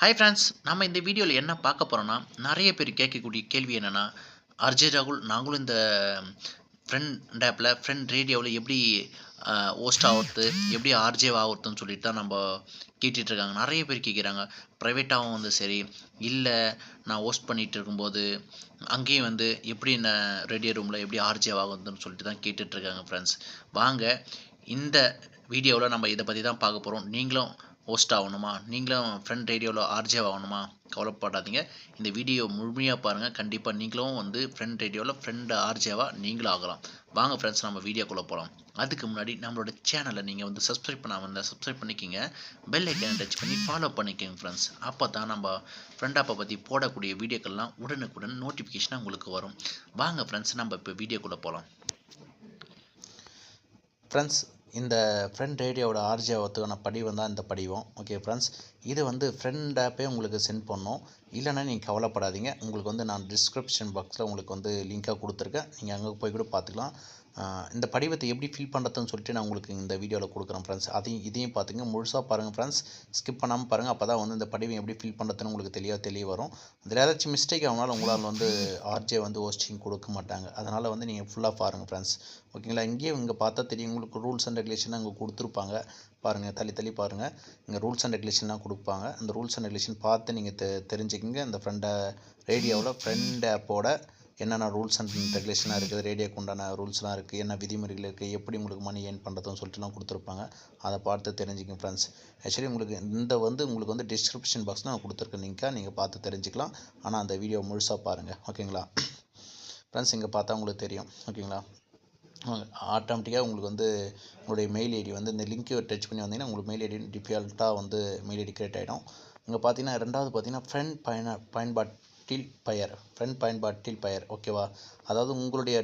Hi friends நம்ம இந்த வீடியோவில் என்ன பார்க்க போகிறோன்னா நிறைய பேர் கேட்கக்கூடிய கேள்வி என்னென்னா அர்ஜய் ராகுல் நாங்களும் இந்த ஃப்ரெண்ட் ஆப்பில் ஃப்ரெண்ட் ரேடியோவில் எப்படி ஹோஸ்ட் ஆகிறது எப்படி ஆர்ஜே ஆகுறதுன்னு சொல்லிட்டு தான் நம்ம கேட்டுட்ருக்காங்க நிறைய பேர் கேட்குறாங்க. ப்ரைவேட்டாகவும் வந்து சரி இல்லை நான் ஹோஸ்ட் பண்ணிகிட்டு இருக்கும்போது அங்கேயும் வந்து எப்படி என்ன ரேடியோ ரூமில் எப்படி ஆர்ஜே ஆகுதுன்னு சொல்லிட்டு தான் கேட்டுட்ருக்காங்க ஃப்ரெண்ட்ஸ் வாங்க இந்த வீடியோவில் நம்ம இதை பற்றி தான் பார்க்க போகிறோம் நீங்களும் ஹோஸ்ட் ஆகணுமா? நீங்களும் ஃப்ரெண்ட் ரேடியோவில் ஆர்ஜே ஆகணுமா? கவலைப்படாதீங்க. இந்த வீடியோ முழுமையாக பாருங்கள் கண்டிப்பாக நீங்களும் வந்து ஃப்ரெண்ட் ரேடியோவில் ஃப்ரெண்ட் ஆர்ஜேவாக நீங்களும் ஆகலாம். வாங்க ஃப்ரெண்ட்ஸ் நம்ம வீடியோக்குள்ளே போகலாம் அதுக்கு முன்னாடி நம்மளோட சேனலை நீங்கள் வந்து சப்ஸ்கிரைப் பண்ணாமல் இருந்தால் சப்ஸ்கிரைப் பண்ணிக்கிங்க. பெல் ஐக்கனை டச் பண்ணி ஃபாலோ பண்ணிக்கோங்க ஃப்ரெண்ட்ஸ் அப்போ தான் நம்ம ஃப்ரெண்டாப்பை பற்றி போடக்கூடிய வீடியோக்கள்லாம் உடனுக்குடன் நோட்டிஃபிகேஷனாக உங்களுக்கு வரும். வாங்க ஃப்ரெண்ட்ஸ் நம்ம இப்போ வீடியோக்குள்ளே போகலாம் ஃப்ரெண்ட்ஸ் இந்த ஃப்ரெண்ட் ரேடியோட ஆர்ஜி ஆகிறதுக்கான படிவம் தான் இந்த படிவம். ஓகே ஃப்ரெண்ட்ஸ் இது வந்து ஃப்ரெண்ட் ஆப்பே உங்களுக்கு சென்ட் பண்ணோம். இல்லைன்னா நீங்கள் கவலைப்படாதீங்க. உங்களுக்கு வந்து நான் டிஸ்கிரிப்ஷன் பாக்ஸில் உங்களுக்கு வந்து லிங்காக கொடுத்துருக்கேன். நீங்கள் அங்கே போய் கூட பார்த்துக்கலாம். இந்த படிவத்தை எப்படி ஃபில் பண்ணுறதுன்னு சொல்லிட்டு நான் உங்களுக்கு இந்த வீடியோவில் கொடுக்குறேன் ஃப்ரெண்ட்ஸ் அதையும் இதையும் பார்த்துங்க முழுசாக பாருங்கள் ஃப்ரெண்ட்ஸ் ஸ்கிப் பண்ணாமல் பாருங்கள் அப்போ தான் வந்து இந்த படிவம் எப்படி ஃபில் பண்ணுறதுன்னு உங்களுக்கு தெளிவாக தெரிய வரும். அதில் ஏதாச்சும் மிஸ்டேக் ஆகினாலும் உங்களால் வந்து ஆர்ஜே வந்து ஹோஸ்டிங் கொடுக்க மாட்டாங்க. அதனால் வந்து நீங்கள் ஃபுல்லாக பாருங்கள் ஃப்ரெண்ட்ஸ் ஓகேங்களா இங்கேயும் இங்கே பார்த்தா தெரியும். உங்களுக்கு ரூல்ஸ் அண்ட் ரெகுலேஷன் அங்கே கொடுத்துருப்பாங்க. பாருங்கள் தள்ளி தள்ளி பாருங்கள் இங்கே ரூல்ஸ் அண்ட் ரெகுலேஷன்லாம் கொடுப்பாங்க. அந்த ரூல்ஸ் அண்ட் ரெகுலேஷன் பார்த்து நீங்கள் தெ தெரிஞ்சுக்கிங்க. இந்த ஃப்ரெண்டை ரேடியோவில் ஃப்ரெண்ட் ஆப்போட என்னென்ன ரூல்ஸ் அண்ட் ரெகுலேஷனாக இருக்குது ரேடியோக்கு உண்டான ரூல்ஸ்லாம் இருக்குது என்ன விதிமுறைகள் இருக்குது எப்படி உங்களுக்கு மணி ஏர்ன் பண்ணுறதுன்னு சொல்லிட்டுலாம் கொடுத்துருப்பாங்க. அதை பார்த்து தெரிஞ்சுக்கங்க ஃப்ரெண்ட்ஸ் ஆக்சுவலி உங்களுக்கு இந்த வந்து உங்களுக்கு வந்து டிஸ்கிரிப்ஷன் பாக்ஸ் நான் கொடுத்துருக்கேன் லிங்க்காக நீங்கள் பார்த்து தெரிஞ்சுக்கலாம். ஆனால் அந்த வீடியோ முழுசாக பாருங்கள் ஓகேங்களா ஃப்ரெண்ட்ஸ் இங்கே பார்த்தா உங்களுக்கு தெரியும். ஓகேங்களா ஆட்டோமேட்டிக்காக உங்களுக்கு வந்து உங்களுடைய மெயில் ஐடி வந்து இந்த லிங்க்கை டச் பண்ணி வந்தீங்கன்னா உங்களுக்கு மெயில் ஐடி டிஃபால்ட்டாக வந்து மெயில் ஐடி கிரியேட் ஆகிடும் இங்கே பார்த்தீங்கன்னா ரெண்டாவது பார்த்தீங்கன்னா ஃப்ரெண்ட் பயன பயன்பாட்டில் பெயர் ஃப்ரெண்ட் பயன்பாட்டில் பெயர் ஓகேவா அதாவது உங்களுடைய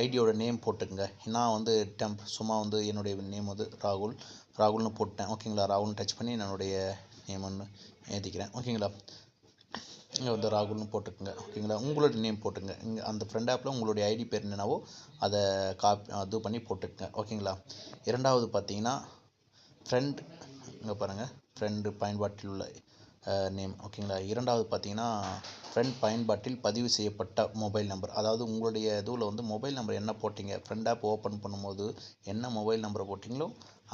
ஐடியோட நேம் போட்டுக்கங்க. நான் வந்து டெம்ப் சும்மா வந்து என்னுடைய நேம் வந்து ராகுல் ராகுல்னு போட்டேன். ஓகேங்களா ராகுல்னு டச் பண்ணி என்னுடைய நேம் ஒன்று எழுதிக்கிறேன். ஓகேங்களா இங்கே வந்து ராகுல்னு போட்டுக்கோங்க. ஓகேங்களா உங்களோட நேம் போட்டுங்க இங்கே அந்த ஃப்ரெண்ட் ஆப்பில் உங்களுடைய ஐடி பேர் என்னென்னவோ அதை காப்பி இது பண்ணி போட்டுக்கங்க. ஓகேங்களா இரண்டாவது பார்த்தீங்கன்னா ஃப்ரெண்ட் இங்கே பாருங்கள் ஃப்ரெண்டு பயன்பாட்டில் உள்ள நேம். ஓகேங்களா? இரண்டாவது பார்த்தீங்கன்னா ஃப்ரெண்ட் பயன்பாட்டில் பதிவு செய்யப்பட்ட மொபைல் நம்பர் அதாவது உங்களுடைய இதுவில் வந்து மொபைல் நம்பர் என்ன போட்டிங்க? ஃப்ரெண்ட் ஆப் ஓப்பன் பண்ணும்போது என்ன மொபைல் நம்பரை போட்டிங்களோ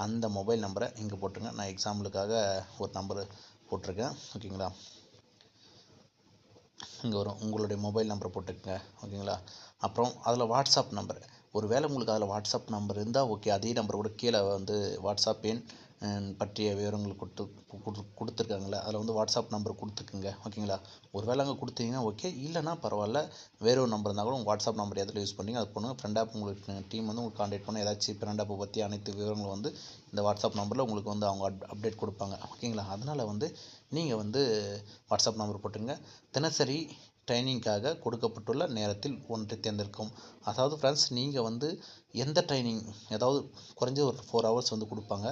அந்த மொபைல் நம்பரை இங்கே போட்டுருங்க. நான் எக்ஸாம்பிளுக்காக ஒரு நம்பர் போட்டிருக்கேன். ஓகேங்களா? இங்கே வரும். உங்களுடைய மொபைல் நம்பரை போட்டுக்கங்க. ஓகேங்களா? அப்புறம் அதில் வாட்ஸ்அப் நம்பர் ஒரு வேளை உங்களுக்கு அதில் வாட்ஸ்அப் நம்பர் இருந்தால் ஓகே. அதே நம்பர் கூட கீழே வந்து வாட்ஸ்அப் எண் பற்றிய விவரங்கள் கொடுத்து கொடு கொடுத்துருக்காங்களே அதில் வந்து வாட்ஸ்அப் நம்பர் கொடுத்துக்குங்க. ஓகேங்களா ஒரு வேளை அங்கே கொடுத்தீங்கன்னா ஓகே இல்லைனா பரவாயில்ல. வேற ஒரு நம்பர் இருந்தால் கூட உங்கள் வாட்ஸ்அப் நம்பர் எதில் யூஸ் பண்ணி அது பண்ணுங்கள் ஃப்ரெண்ட் ஆப் உங்களுக்கு டீம் வந்து உங்களுக்கு காண்டாக்ட் பண்ணி ஏதாச்சும் ஃப்ரெண்ட் ஆப்பை பற்றி அனைத்து விவரங்களும் வந்து இந்த வாட்ஸ்அப் நம்பரில் உங்களுக்கு வந்து அவங்க அப்டேட் கொடுப்பாங்க. ஓகேங்களா அதனால் வந்து நீங்கள் வந்து வாட்ஸ்அப் நம்பர் போட்டுங்க தினசரி ட்ரைனிங்காக கொடுக்கப்பட்டுள்ள நேரத்தில் ஒன்றை தேர்ந்தெடுக்கும். அதாவது ஃப்ரெண்ட்ஸ் நீங்கள் வந்து எந்த ட்ரைனிங் ஏதாவது குறைஞ்ச ஒரு ஃபோர் ஹவர்ஸ் வந்து கொடுப்பாங்க.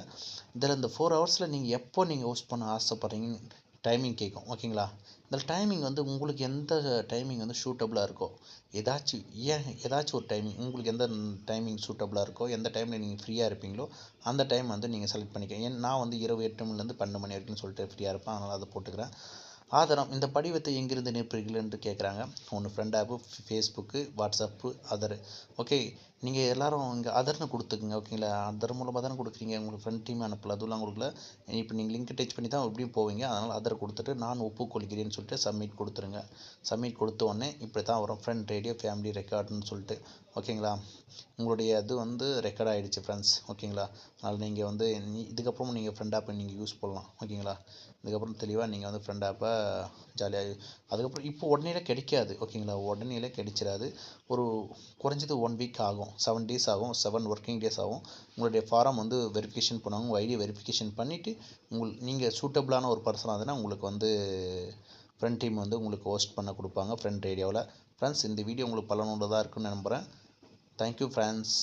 இதில் இந்த ஃபோர் ஹவர்ஸில் நீங்கள் எப்போ நீங்கள் ஹோஸ்ட் பண்ண ஆசைப்பட்றீங்க டைமிங் கேட்கும் ஓகேங்களா இந்த டைமிங் வந்து உங்களுக்கு எந்த டைமிங் வந்து சூட்டபுளாக இருக்கோ ஏதாச்சும் ஏன் ஏதாச்சும் ஒரு டைமிங் உங்களுக்கு எந்த டைமிங் சூட்டபுளாக இருக்கோ எந்த டைமில் நீங்கள் ஃப்ரீயாக இருப்பீங்களோ அந்த டைம் வந்து நீங்கள் செலக்ட் பண்ணிக்க. ஏன் நான் வந்து இரவு எட்டு மணிலேருந்து பன்னெண்டு மணி வரைக்கும் சொல்லிட்டு ஃப்ரீயாக இருப்பேன். அதனால் அதை போட்டுக்கிறேன். ஆதாரம் இந்த படிவத்தை எங்கிருந்து நிற்பீர்கள் என்று கேட்குறாங்க. ஒன்று friend app Facebook WhatsApp other okay நீங்கள் எல்லோரும் இங்கே அதர்னு கொடுத்துக்குங்க ஓகேங்களா அதர் மூலமாக தானே கொடுக்குறீங்க. உங்களுக்கு ஃப்ரெண்ட் டீம் அனுப்பல அதுலாம் கொடுக்கல. இப்போ நீங்கள் லிங்க் டச் பண்ணி தான் எப்படியும் போவீங்க. அதனால் அதர் கொடுத்துட்டு நான் ஒப்புக்கொள்கிறேன்னு சொல்லிட்டு சப்மிட் கொடுத்துருங்க. சப்மிட் கொடுத்த உடனே இப்படி தான் வரும். ஃப்ரெண்ட் ரேடியோ ஃபேமிலி ரெக்கார்டுன்னு சொல்லிட்டு. ஓகேங்களா உங்களுடைய இது வந்து ரெக்கார்ட் ஆகிடுச்சு ஃப்ரெண்ட்ஸ் ஓகேங்களா அதனால் நீங்கள் வந்து இதுக்கப்புறம் நீங்கள் ஃப்ரெண்ட் ஆப்பை நீங்கள் யூஸ் பண்ணலாம் ஓகேங்களா இதுக்கப்புறம் தெளிவாக நீங்கள் வந்து ஃப்ரெண்ட் ஆப்பை ஜாலியாக அதுக்கப்புறம் இப்போ உடனே கிடைக்காது ஓகேங்களா உடனே கிடைச்சிடாது ஒரு குறைஞ்சது ஒன் வீக் ஆகும். செவன் டேஸ் ஆகும். செவன் ஒர்க்கிங் டேஸ் ஆகும். உங்களுடைய ஃபாரம் வந்து வெரிஃபிகேஷன் பண்ணுவாங்க. உங்கள் ஐடியை வெரிஃபிகேஷன் பண்ணிவிட்டு உங்கள் நீங்கள் சூட்டபிளான ஒரு பர்சனாக இருந்ததுன்னா உங்களுக்கு வந்து ஃப்ரெண்ட் டீம் வந்து உங்களுக்கு ஹோஸ்ட் பண்ண கொடுப்பாங்க ஃப்ரெண்ட் ஏரியாவில் ஃப்ரெண்ட்ஸ் இந்த வீடியோ உங்களுக்கு பலனுள்ளதாக இருக்குன்னு நம்புகிறேன் தேங்க்யூ ஃப்ரெண்ட்ஸ்